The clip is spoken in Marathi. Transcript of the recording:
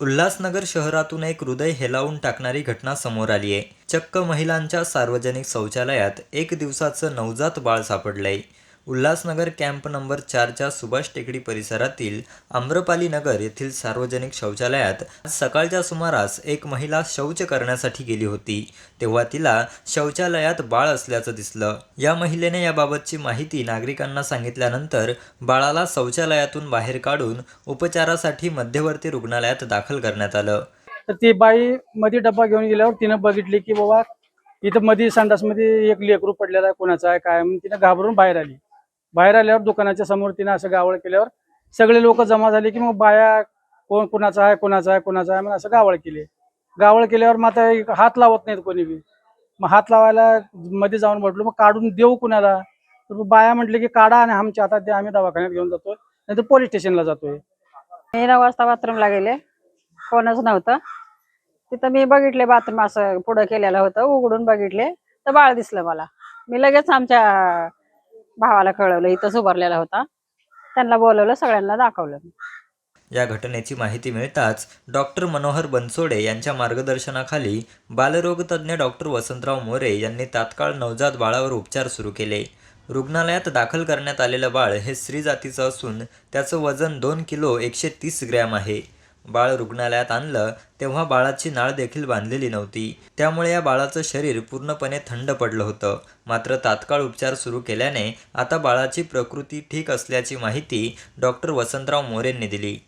उल्हासनगर शहरातून एक हृदय हेलावून टाकणारी घटना समोर आली आहे. चक्क महिलांच्या सार्वजनिक शौचालयात एक दिवसाचं नवजात बाळ सापडलंय. उल्हासनगर कॅम्प नंबर चारच्या सुभाष टेकडी परिसरातील आम्रपाली नगर येथील सार्वजनिक शौचालयात आज सकाळच्या सुमारास एक महिला शौच करण्यासाठी गेली होती. तेव्हा तिला शौचालयात बाळ असल्याचं दिसलं. या महिलेने याबाबतची माहिती नागरिकांना सांगितल्यानंतर बाळाला शौचालयातून बाहेर काढून उपचारासाठी मध्यवर्ती रुग्णालयात दाखल करण्यात आलं. तर ती बाई मध्ये डब्बा घेऊन गेल्यावर तिनं बघितली की बाबा इथं मध्ये संडासमध्ये एक लेकरू पडलेला आहे कोणाचा आहे काय म्हणून तिनं घाबरून बाहेर आली. बाहेर आल्यावर दुकानाच्या समोर तिनं असं गावळ केल्यावर सगळे लोक जमा झाले की मग बाया कोण कोणाचा आहे कोणाचा आहे कोणाचा आहे म्हणून असं गावळ केले. गावळ केल्यावर मग आता हात लावत नाहीत कोणी बी. मग हात लावायला मध्ये जाऊन म्हटलो मग काढून देऊ कुणाला? तर बाया म्हटले की काढा आणि आमच्या हातात द्या आम्ही दवाखान्यात घेऊन जातोय नाही पोलीस स्टेशनला जातोय. मी नऊ वाजता बाथरूमला गेले कोणच नव्हतं. तिथं मी बघितले बाथरूम असं पुढं केलेलं होतं उघडून बघितले तर बाळ दिसलं मला. मी लगेच आमच्या भावाला कळवलं इथंच उभारलेला होता. त्यांना बोलवलं सगळ्यांना दाखवलं. या घटनेची माहिती मिळताच डॉक्टर मनोहर बनसोडे यांच्या मार्गदर्शनाखाली बालरोगतज्ञ डॉक्टर वसंतराव मोरे यांनी तात्काळ नवजात बाळावर उपचार सुरू केले. रुग्णालयात दाखल करण्यात आलेलं बाळ हे स्त्री जातीचं असून त्याचं वजन दोन किलो एकशे तीस ग्रॅम आहे. बाळ रुग्णालयात आणलं तेव्हा बाळाची नाळ देखील बांधलेली नव्हती. त्यामुळे या बाळाचं शरीर पूर्णपणे थंड पडलं होतं. मात्र तात्काळ उपचार सुरू केल्याने आता बाळाची प्रकृती ठीक असल्याची माहिती डॉक्टर वसंतराव मोरेंनी दिली.